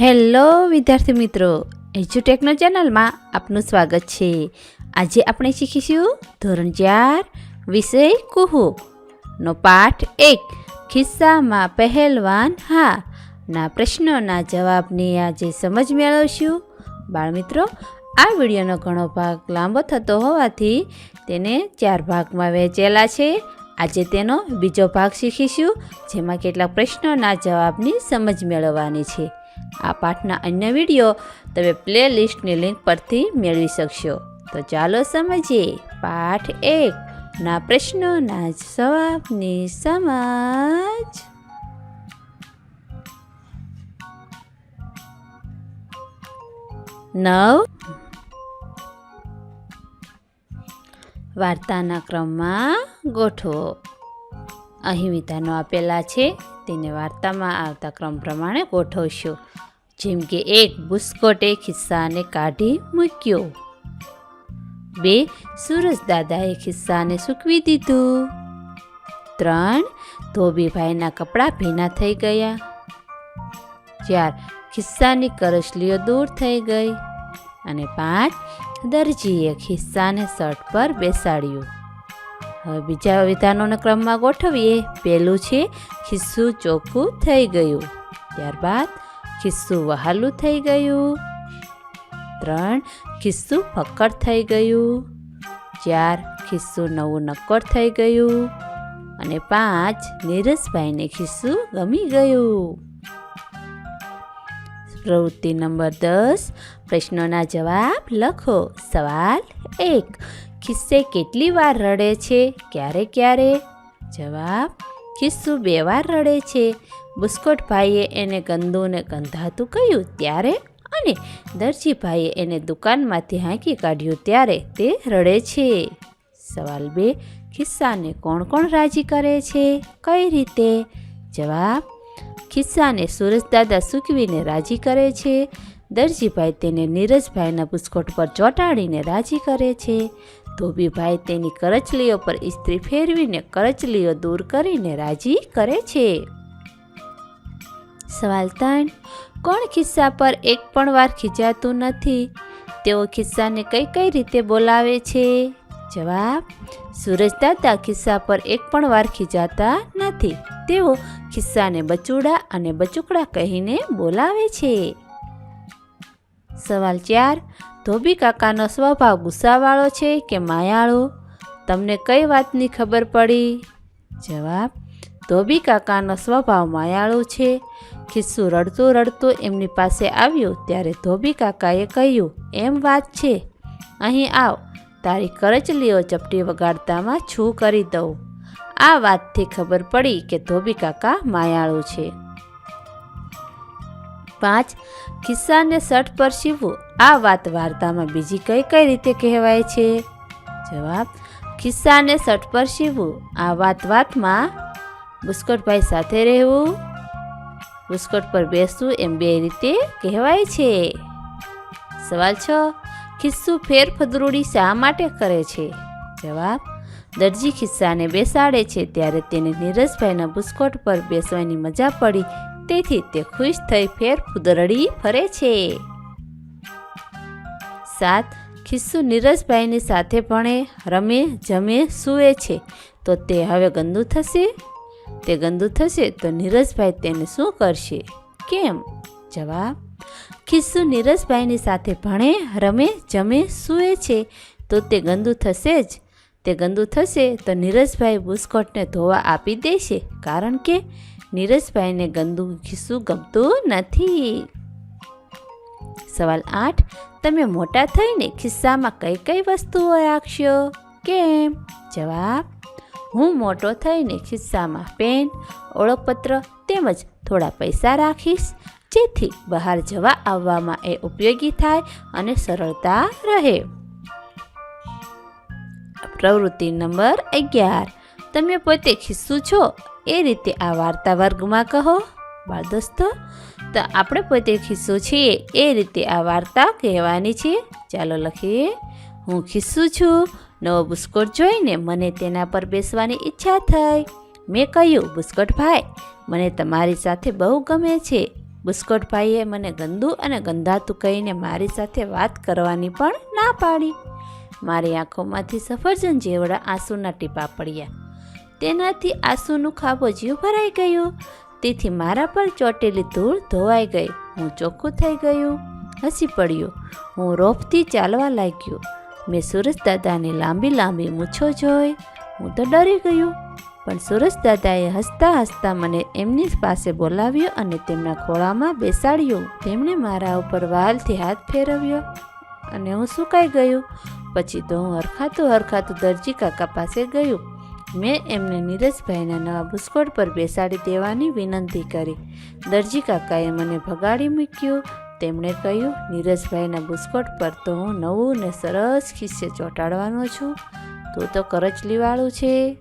Hello, વિદ્યાર્થી મિત્રો. એજ્યુટેકનો ચેનલમાં આપનું સ્વાગત છે. આજે આપણે શીખીશું ધોરણ ચાર, વિષય કુહુ. નો પાઠ એક, ખિસ્સામાં પહેલવાન હા. ના પ્રશ્નોના જવાબની આજે સમજ મેળવશું. બાળમિત્રો આ વિડીયોનો ઘણો ભાગ લાંબો થતો હોવાથી તેને ચાર ભાગમાં વહેંચેલા છે. આજે તેનો બીજો ભાગ શીખીશું, જેમાં કેટલાક પ્રશ્નોના જવાબની સમજ મેળવવાની છે. આ પાઠના અન્ય વીડિયો તમે પ્લે લિસ્ટની લિંક પરથી મેળવી શકશો. તો ચાલો સમજીએ. પાઠ એક. ના પ્રશ્નોના જવાબની સમજ નવ. વાર્તાના ક્રમમાં ગોઠવો. અહીં વિધાનો આપેલા છે. તેને વાર્તામાં આવતા ક્રમ પ્રમાણે ગોઠવશો. જેમ કે એક બુસ્કોટે ખિસ્સાને કાઢી મૂક્યો. બે, સુરજ દાદાએ ખિસ્સાને સૂકવી દીધું. ત્રણ, ધોબીભાઈના કપડાં ભીના થઈ ગયા. ચાર, ખિસ્સાની કરચલીઓ દૂર થઈ ગઈ. અને પાંચ, દરજીએ ખિસ્સાને શર્ટ પર બેસાડ્યું. હવે બીજા વિધાનોના ક્રમમાં ગોઠવીએ. પહેલું છે, ખિસ્સું ચોખ્ખું થઈ ગયું. ત્યારબાદ ખિસ્સું વહાલું થઈ ગયું. ત્રણ, ખિસ્સું ફક્કડ થઈ ગયું. ચાર, ખિસ્સું નવું નક્કર થઈ ગયું. અને પાંચ, નીરજભાઈને ખિસ્સું ગમી ગયું. પ્રવૃત્તિ નંબર દસ, પ્રશ્નોના જવાબ લખો. સવાલ એક ખિસ્સે કેટલી વાર રડે છે? ક્યારે ક્યારે? જવાબ, ખિસ્સું બે વાર રડે છે. બુસ્કોટભાઈએ એને ગંદુને ગંધાતું કહ્યું ત્યારે અને દરજીભાઈએ એને દુકાનમાંથી હાંકી કાઢ્યું ત્યારે તે રડે છે. સવાલ બે, ખિસ્સાને કોણ કોણ રાજી કરે છે? કઈ રીતે? જવાબ, ખિસ્સાને સુરજદાદા સૂકવીને રાજી કરે છે. દરજીભાઈ તેને નીરજભાઈના બુસ્કોટ પર ચોંટાડીને રાજી કરે છે. ધોબીભાઈ તેની કરચલીઓ પર ઇસ્ત્રી ફેરવીને કરચલીઓ દૂર કરીને રાજી કરે છે. સવાલ ત્રણ, કોણ ખિસ્સા પર એક પણ વાર ખીજાતું નથી? તેઓ ખિસ્સાને કઈ કઈ રીતે બોલાવે છે? જવાબ સૂરજદાદા ખિસ્સા પર એક પણ વાર ખીજાતા નથી. તેઓ ખિસ્સાને બચુડા અને બચુકડા કહીને બોલાવે છે. સવાલ ચાર ધોબી કાકાનો સ્વભાવ ગુસ્સાવાળો છે કે માયાળો? તમને કઈ વાતની ખબર પડી? જવાબ, ધોબી કાકાનો સ્વભાવ માયાળો છે. ખિસ્સું રડતું રડતું એમની પાસે આવ્યું ત્યારે ધોબી કાકાએ કહ્યું, એમ વાત છે. અહીં આવ. તારી કરચલીઓ ચપટી વગાડતામાં છું કરી દઉં. આ વાતથી ખબર પડી કે ધોબી કાકા માયાળો છે. પાંચ, ખિસ્સાને શર્ટ પર સીવવું. આ વાત વાર્તામાં બીજી કઈ કઈ રીતે કહેવાય છે? જવાબ, ખિસ્સાને શર્ટ પર સીવવું. આ વાત વાતમાં બુસ્કોટભાઈ સાથે રહેવું. બુસ્કોટ પર બેસવું એમ બે રીતે કહેવાય છે. સવાલ છ, ખિસ્સું ફેરફદરૂડી શા માટે કરે છે? જવાબ, દરજી ખિસ્સાને બેસાડે છે ત્યારે તેને નીરજભાઈના બુસ્કોટ પર બેસવાની મજા પડી તેથી તે ખુશ થઈ ફેર ફુદરડી ફરે છે. સાત, ખિસ્સુ નીરજભાઈની સાથે ભણે રમે, જમે, સૂવે છે. તો તે હવે ગંદુ થશે? તે ગંદુ થશે તો નીરજભાઈ તેને શું કરશે? કેમ? જવાબ, ખિસ્સુ નીરજભાઈની સાથે ભણે, રમે, જમે, સૂવે છે. તો તે ગંદુ થશે જ. તે ગંદુ થશે તો નીરજભાઈ બુસ્કોટને ધોવા આપી દેશે. કારણ કે નીરજભાઈને ગંદુ ખિસ્સું ગમતું નથી. સવાલ આઠ, તમે મોટા થઈને ખિસ્સામાં કઈ કઈ વસ્તુઓ રાખશો? કેમ? જવાબ, હું મોટો થઈને ખિસ્સામાં પેન, ઓળખપત્ર તેમજ થોડા પૈસા રાખીશ, જેથી બહાર જવા આવવામાં એ ઉપયોગી થાય અને સરળતા રહે. પ્રવૃત્તિ નંબર અગિયાર તમે પોતે ખિસ્સું છો? એ રીતે આ વાર્તા વર્ગમાં કહો બાળ દોસ્તો તો આપણે પોતે ખિસ્સું છીએ, એ રીતે આ વાર્તા કહેવાની છે. ચાલો લખીએ. હું ખિસ્સું છું, નવો બુસ્કોટ જોઈને મને તેના પર બેસવાની ઈચ્છા થઈ. મેં કહ્યું બુસ્કોટભાઈ મને તમારી સાથે બહુ ગમે છે. બુસ્કોટભાઈએ મને ગંદુ અને ગંધાતું કહીને મારી સાથે વાત કરવાની પણ ના પાડી. મારી આંખોમાંથી સફરજન જેવડા આંસુના ટીપા પડ્યા. તેનાથી આંસુનું ખાબોચિયું ભરાઈ ગયું. તેથી મારા પર ચોટેલી ધૂળ ધોવાઈ ગઈ. હું ચોખ્ખું થઈ ગયું. હસી પડ્યું. હું રોફથી ચાલવા લાગ્યો. મેં સુરેશ દાદાની લાંબી લાંબી મૂછો જોઈ. હું તો ડરી ગયો. પણ સુરેશ દાદાએ હસતા હસતા મને એમની પાસે બોલાવ્યો અને તેમના ખોળામાં બેસાડ્યો. તેમણે મારા ઉપર વાલથી હાથ ફેરવ્યો. અને હું સુકાઈ ગયું. પછી તો હું હરખાતું હરખાતું દરજી કાકા પાસે ગયું. મેં એમને નીરજભાઈના નવા બુસ્કોટ પર બેસાડી દેવાની વિનંતી કરી. દરજી કાકાએ મને ભગાડી મૂક્યો. તેમણે કહ્યું નીરજભાઈના બુસ્કોટ પર તો હું નવું ને સરસ ખિસ્સે ચોંટાડવાનો છું. તું તો કરચલીવાળું છે.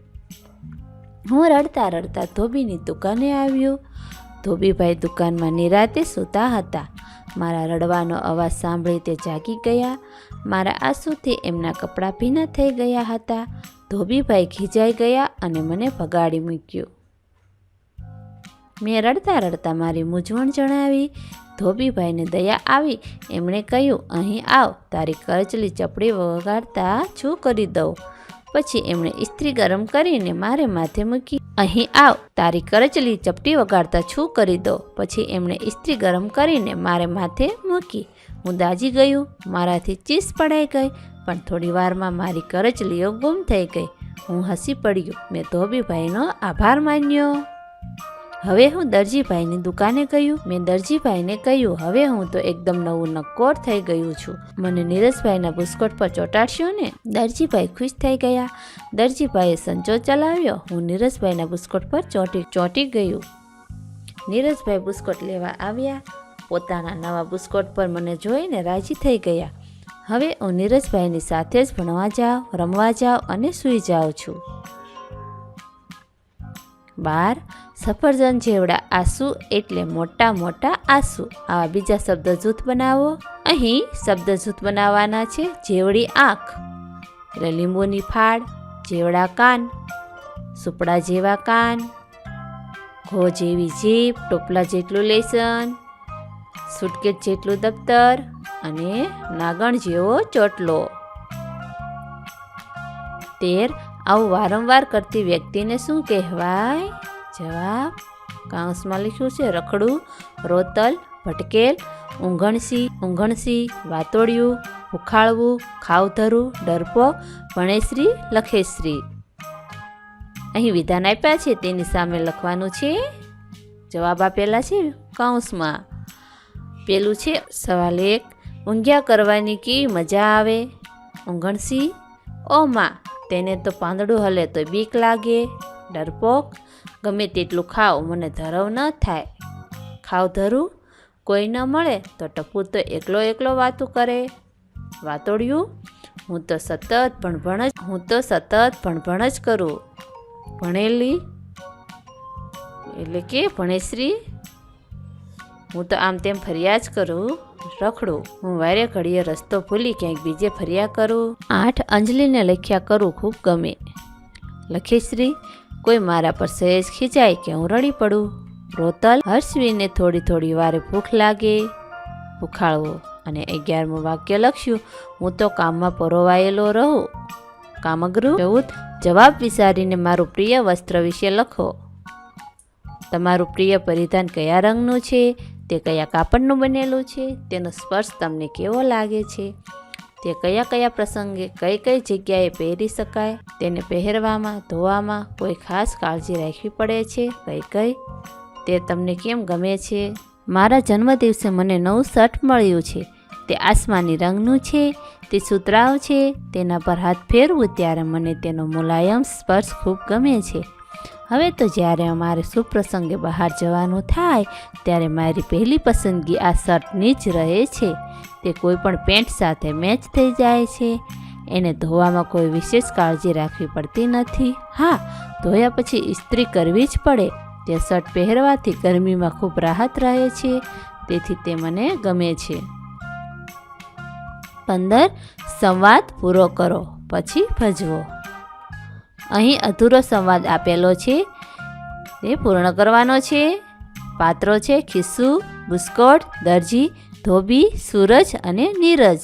હું રડતા રડતા ધોબીની દુકાને આવ્યો. ધોબીભાઈ દુકાનમાં નિરાતે સૂતા હતા. મારા રડવાનો અવાજ સાંભળી તે જાગી ગયા. મારા આંસુથી એમના કપડાં ભીના થઈ ગયા હતા. ધોબીભાઈ ખીજાઈ ગયા અને મને ભગાડી મૂક્યો. મેં રડતા રડતા મારી મૂંઝવણ જણાવી. ધોબીભાઈને દયા આવી. એમણે કહ્યું, અહીં આવ, તારી કરચલી ચપડી વગાડતા છું કરી દઉં? પછી એમણે ઇસ્ત્રી ગરમ કરીને મારે માથે મૂકી, અહીં આવ, તારી કરચલી ચપટી વગાડતા છું કરી દો પછી એમણે ઇસ્ત્રી ગરમ કરીને મારે માથે મૂકી. હું દાજી ગયું, મારાથી ચીસ પડાઈ ગઈ, પણ થોડી વારમાં મારી કરચલીઓ ગુમ થઈ ગઈ. હું હસી પડ્યું, મેં ધોબીભાઈનો આભાર માન્યો. હવે હું દરજીભાઈની દુકાને ગયું, મેં દરજીભાઈને કહ્યું, હવે હું તો એકદમ નવું નક્કોર થઈ ગયું છું. મને નીરજભાઈના બુસ્કોટ પર ચોંટાડશો ને? દરજીભાઈ ખુશ થઈ ગયા. દરજીભાઈએ સંચો ચલાવ્યો, હું નીરજભાઈના બુસ્કોટ પર ચોંટી ચોંટી ગયું. નીરજભાઈ બુસ્કોટ લેવા આવ્યા. પોતાના નવા બુસ્કોટ પર મને જોઈને રાજી થઈ ગયા. હવે હું નીરજભાઈની સાથે જ ભણવા જાઉં, રમવા જાઉં અને સૂઈ જાઉં છું. બાર, સફરજન જેવડા આંસુ એટલે મોટા મોટા આંસુ. આવા બીજા શબ્દ જૂથ બનાવો. અહીં શબ્દ જૂથ બનાવવાના છે જેવડી આંખ એટલે લીંબુની ફાળ, જેવડા કાન, સુપડા જેવા કાન, ઘો જેવી જીભ, ટોપલા જેટલું લેસન સુટકેસ જેટલું દફતર અને નાગણ જેવો ચોટલો. તેર, આવું વારંવાર કરતી વ્યક્તિને શું કહેવાય? જવાબ, કાંસમાં લખ્યું છે રખડું, રોતલ, ભટકેલ, ઊંઘણસી ઊંઘણસી, વાતોડિયું ઉખાળવું ખાવધરું, ડરપો, ભણેશ્રી, લખેશ્રી. અહીં વિધાન આપ્યા છે, તેની સામે લખવાનું છે, જવાબ આપેલા છે કૌંસમાં. પેલું છે, સવાલ એક, ઊંઘ્યા કરવાની કી મજા આવે? ઊંઘણસી ઓ માં, તેને તો પાંદડું હલે તો બીક લાગે. ડરપોક, ગમે તેટલું ખાવ મને ધરવ ન થાય. ખાવ ધરું, કોઈ ન મળે તો ટપુ તો એકલો એકલો વાતું કરે. વાતોડ્યું, હું તો સતત ભણભણ જ, હું તો સતત ભણભણ જ કરું. ભણેલી, એટલે કે ભણેશ્રી હું તો આમ તેમ ફરિયા જ કરું. રખડું. હું વારે ઘડીએ રસ્તો ભૂલી ક્યાંક બીજે ફર્યા કરું. આઠ અંજલિને લખ્યા કરું ખૂબ ગમે. લખીશ્રી કોઈ મારા પર સહેજ ખીચાય કે હું રડી પડું? રોતલ, હર્ષવીને થોડી થોડી વારે ભૂખ લાગે. ભૂખાળવો અને અગિયારમું વાક્ય લખ્યું, હું તો કામમાં પરોવાયેલો રહું. કામગૃહ ચૌદ જવાબ વિચારીને મારું પ્રિય વસ્ત્ર વિશે લખો. તમારું પ્રિય પરિધાન કયા રંગનું છે? તે કયા કાપડનું બનેલું છે, તેનો સ્પર્શ તમને કેવો લાગે છે, તે કયા કયા પ્રસંગે કઈ કઈ જગ્યાએ પહેરી શકાય, તેને પહેરવામાં, ધોવામાં કોઈ ખાસ કાળજી રાખવી પડે છે, કઈ કઈ? તે તમને કેમ ગમે છે? મારા જન્મદિવસે મને નવું શર્ટ મળ્યું છે, તે આસમાની રંગનું છે, તે સુતરાવ છે, તેના પર હાથ ફેરવું ત્યારે મને તેનો મુલાયમ સ્પર્શ ખૂબ ગમે છે. હવે તો જ્યારે અમારે સુપ્રસંગે બહાર જવાનું થાય, ત્યારે મારી પહેલી પસંદગી આ શર્ટની જ રહે છે. તે કોઈ પણ પેન્ટ સાથે મેચ થઈ જાય છે. એને ધોવામાં કોઈ વિશેષ કાળજી રાખવી પડતી નથી. હા, ધોયા પછી ઇસ્ત્રી કરવી જ પડે. તે શર્ટ પહેરવાથી ગરમીમાં ખૂબ રાહત રહે છે. તેથી તે મને ગમે છે. પંદર, સંવાદ પૂરો કરો, પછી ભજવો. અહીં અધૂરો સંવાદ આપેલો છે. તે પૂર્ણ કરવાનો છે. પાત્રો છે ખિસ્સુ, બુસ્કોટ, દરજી, ધોબી, સૂરજ અને નીરજ.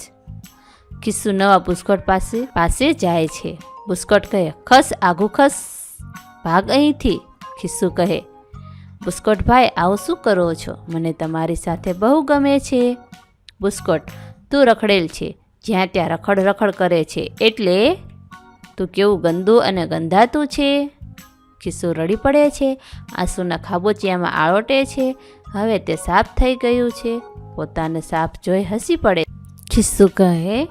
ખિસ્સુ નવા બુસ્કોટ પાસે પાસે જાય છે. બુસ્કોટ કહે, ખસ આઘું ખસ. ભાગ અહીંથી, ખિસ્સુ કહે, બુસ્કોટ ભાઈ, આવું શું કરો છો? મને તમારી સાથે બહુ ગમે છે. બુસ્કોટ, તું રખડેલ છે. જ્યાં ત્યાં રખડ રખડ કરે છે. એટલે તું કેવું ગંદુ અને ગંધાતું છે? ખિસ્સું રડી પડે છે. આંસુના ખાબોચિયામાં આળોટે છે. હવે તે સાફ થઈ ગયું છે. પોતાને સાફ જોઈ હસી પડે. ખિસ્સુ કહે,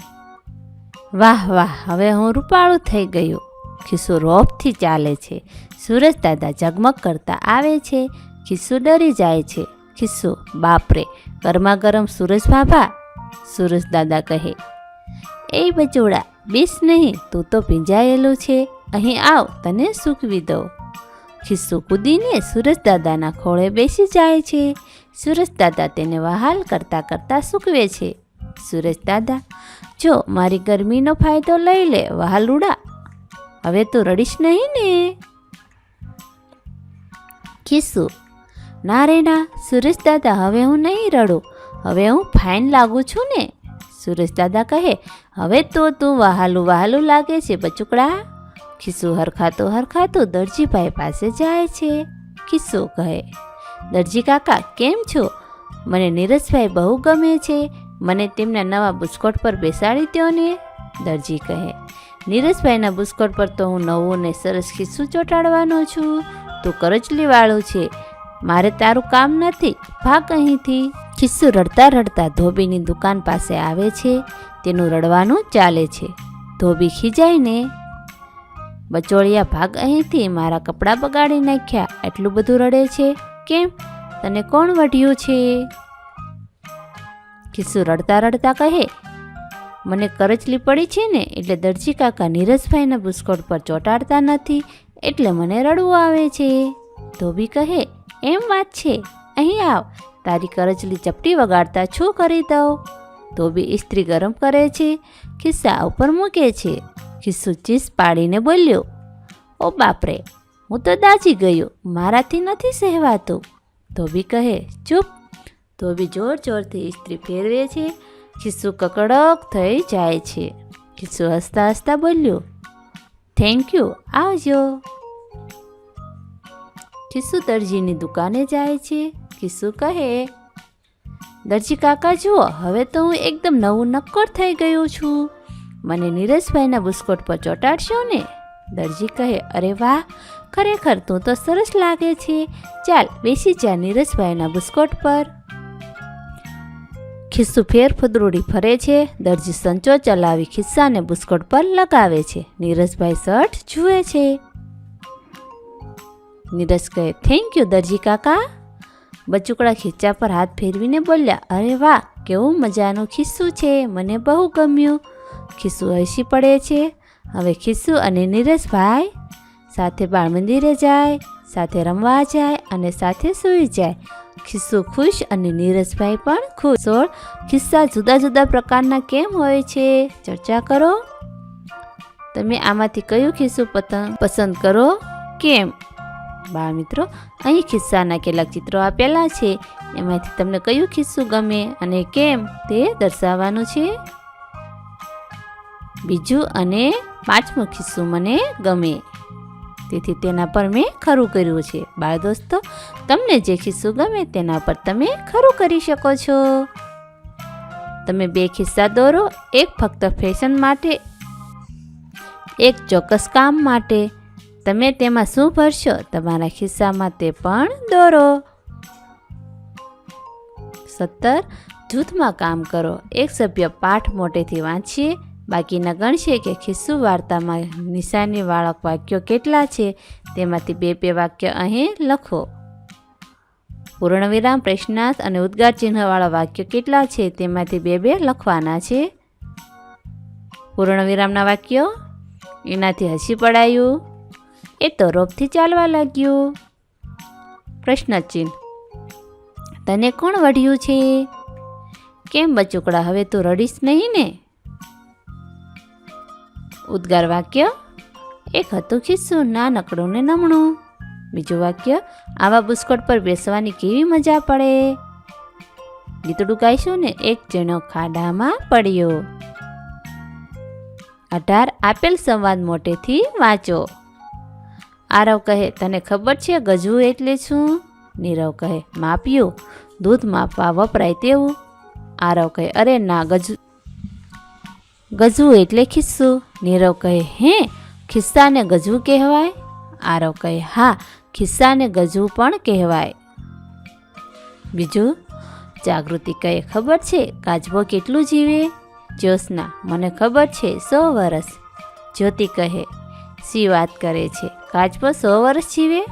વાહ વાહ, હવે હું રૂપાળું થઈ ગયું. ખિસ્સુ રોપથી ચાલે છે. સૂરજ દાદા ઝગમગ કરતા આવે છે. ખિસ્સુ ડરી જાય છે. ખિસ્સુ બાપરે ગરમા ગરમ સૂરજ બાબા. સૂરજ દાદા કહે, એ બચોડા બીસ નહીં, તું તો ભીંજાયેલો છે. અહીં આવ, તને સૂકવી દો ખિસ્સુ કૂદીને સુરજદાદાના ખોળે બેસી જાય છે. સુરજદાદા તેને વહાલ કરતાં કરતાં સૂકવે છે. સુરજદાદા જો મારી ગરમીનો ફાયદો લઈ લે વહાલુડા હવે તું રડીશ નહીં ને. ખિસ્સુ, ના રે ના સુરેશ દાદા, હવે હું નહીં રડું. હવે હું ફાઇન લાગુ છું ને. સુરેશ દાદા કહે, હવે તો તું વહાલું વહાલું લાગે છે, બચુકડા. ખિસ્સુ હરખાતું હરખાતું દરજીભાઈ પાસે જાય છે, ખિસ્સો કહે, દરજી કાકા, કેમ છો? મને નીરજભાઈ બહુ ગમે છે, મને તેમના નવા બુસ્કોટ પર બેસાડી દો ને. દરજી કહે, નીરજભાઈના બુસ્કોટ પર તો હું નવું ને સરસ ખિસ્સું ચોંટાડવાનો છું. તું કરચલીવાળું છે. મારે તારું કામ નથી. ભાગ અહીંથી. ખિસ્સુ રડતા રડતા ધોબીની દુકાન પાસે આવે છે. તેનું રડવાનું ચાલે છે. ધોબી ખીજાઈને, બચોળિયા ભાગ અહીંથી મારા કપડાં બગાડી નાખ્યા. એટલું બધું રડે છે? કેમ? તને કોણ વઢ્યું છે? ખિસ્સુ રડતા રડતા કહે, મને કરચલી પડી છે ને, એટલે દરજી કાકા નીરજભાઈના બુસ્કોટ પર ચોંટાડતા નથી, એટલે મને રડવું આવે છે. ધોબી કહે, એમ વાત છે. અહીં આવ. તારી કરચલી ચપટી વગાડતા શું કરી દઉં? તો બી ઇસ્ત્રી ગરમ કરે છે, ખિસ્સા ઉપર મૂકે છે, ખિસ્સુ ચીસ પાડીને બોલ્યો, ઓ બાપરે, હું તો દાજી ગયો, મારાથી નથી સહેવાતું. ધોબી કહે, ચૂપ. ધોબી જોર જોરથી ઇસ્ત્રી ફેરવે છે, ખિસ્સુ કકડક થઈ જાય છે. ખિસ્સુ હસતા હસતા બોલ્યો થેન્ક યુ આવજો. ખિસ્સુ દરજીની દુકાને જાય છે ખિસ્સુ કહે? દરજી કાકા, જુઓ, હવે તો હું એકદમ નવું નક્કોર થઈ ગયું છું. મને નીરજભાઈના બુસ્કોટ પર ચોંટાડશો ને? દરજી કહે, અરે વાહ, ખરેખર તું તો સરસ લાગે છે. ચાલ, બેસી જા નીરજભાઈના બુસ્કોટ પર. ખિસ્સું ફેર ફદરૂડી ફરે છે. દરજી સંચો ચલાવી ખિસ્સાને બુસ્કોટ પર લગાવે છે. નીરજભાઈ શર્ટ જુએ છે. નીરજ કહે થેન્ક યુ દરજી કાકા. બચુકડા ખીચા પર હાથ ફેરવીને બોલ્યા, અરે વાહ, કેવું મજાનું ખિસ્સું છે, મને બહુ ગમ્યું. ખિસ્સું હસી પડે છે. હવે ખિસ્સુ અને નીરજભાઈ સાથે બાળ મંદિરે જાય, સાથે રમવા જાય અને સાથે સૂઈ જાય. ખિસ્સુ ખુશ અને નીરજભાઈ પણ ખુશ. સોળ, ખિસ્સા જુદા જુદા પ્રકારના કેમ હોય છે? ચર્ચા કરો. તમે આમાંથી કયું ખિસ્સું પતંગ પસંદ કરો? કેમ? બાળ મિત્રો, અહીં ખિસ્સાના કેટલાક ચિત્રો આપેલા છે. એમાંથી તમને કયું ખિસ્સું ગમે અને કેમ તે દર્શાવવાનું છે. બીજું અને પાંચમું ખિસ્સું મને ગમે. તેથી તેના પર મેં ખરું કર્યું છે. બાળ દોસ્તો, તમને જે ખિસ્સું ગમે તેના પર તમે ખરું કરી શકો છો. તમે બે ખિસ્સા દોરો, એક ફક્ત ફેશન માટે, એક ચોક્કસ કામ માટે. તમે તેમાં શું ભરશો? તમારા ખિસ્સામાં તે પણ દોરો. સત્તર, જૂથમાં કામ કરો. એક સભ્ય પાઠ મોટેથી વાંચીએ. બાકીના ગણશે કે ખિસ્સુ વાર્તામાં નિશાનીવાળા વાક્યો કેટલા છે? તેમાંથી બે બે વાક્ય અહીં લખો. પૂર્ણવિરામ, પ્રશ્નાર્થ અને ઉદ્ગાર ચિહ્નવાળા વાક્યો કેટલા છે? તેમાંથી બે બે લખવાના છે. પૂર્ણવિરામના વાક્યો? એનાથી હસી પડાયું. એ તરફથી ચાલવા લાગ્યો. પ્રશ્ન ચિહ્ન તને કોણ વઢ્યું છે? કેમ બચુકડા, હવે તું રડીશ નહીં ને? ઉદ્ગાર વાક્ય, એક હતું ખિસ્સું નાનકડું ને નમણું. બીજું વાક્ય, આવા બુસ્કોટ પર બેસવાની કેવી મજા પડે? ગીતડું ગાઈશું ને, એક જણો ખાડામાં પડ્યો. અઢાર આપેલ સંવાદ મોટેથી વાંચો. આરવ કહે, તને ખબર છે ગજવું એટલે શું? નીરવ કહે માપ્યું દૂધ માપવા વપરાય તેવું. આરવ કહે, અરે ના, ગજુ ગજવું એટલે ખિસ્સું. નીરવ કહે, હે, ખિસ્સાને ગજવું કહેવાય? આરવ કહે, હા, ખિસ્સાને ગજવું પણ કહેવાય. બીજું, જાગૃતિ કહે, ખબર છે કાચબો કેટલું જીવે? જ્યોત્સના, મને ખબર છે, સો વર્ષ જ્યોતિ કહે સી વાત કરે છે? કાચબો સો વર્ષ જીવે?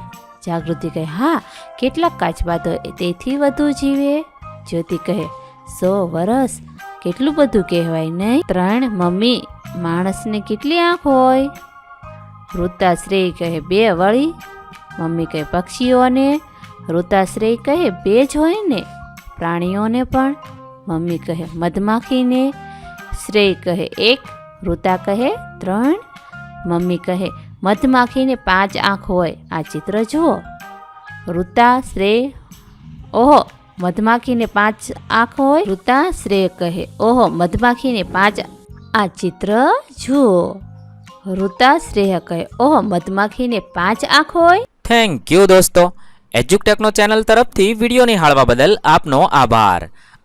જાગૃતિ કહે, હા, કેટલાક કાચબા તો તેથી વધુ જીવે. જ્યોતિ કહે, સો વર્ષ? કેટલું બધું કહેવાય નહીં? ત્રણ મમ્મી માણસને કેટલી આંખ હોય? વૃતાશ્રેય કહે, બે વળી. મમ્મી કહે, પક્ષીઓને? વૃતાશ્રેય કહે, બે જ હોય ને? પ્રાણીઓને પણ. મમ્મી કહે, મધમાખીને? શ્રેય કહે, એક. વૃતા કહે, ત્રણ. મમ્મી કહે મધમાખીને પાંચ આંખ હોય. આ ચિત્ર જુઓ. ઋતા, શ્રેય, ઓહો મધમાખીને પાંચ આંખ હોય. ઋતા, શ્રેય કહે, ઓહો મધમાખીને પાંચ આ ચિત્ર જુઓ. ઋતા, શ્રેય કહે, ઓહો મધમાખીને પાંચ આંખ હોય. થેન્ક યુ દોસ્તો. એજ્યુકટેકનો ચેનલ તરફથી વીડિયો નિહાળવા બદલ આપનો આભાર.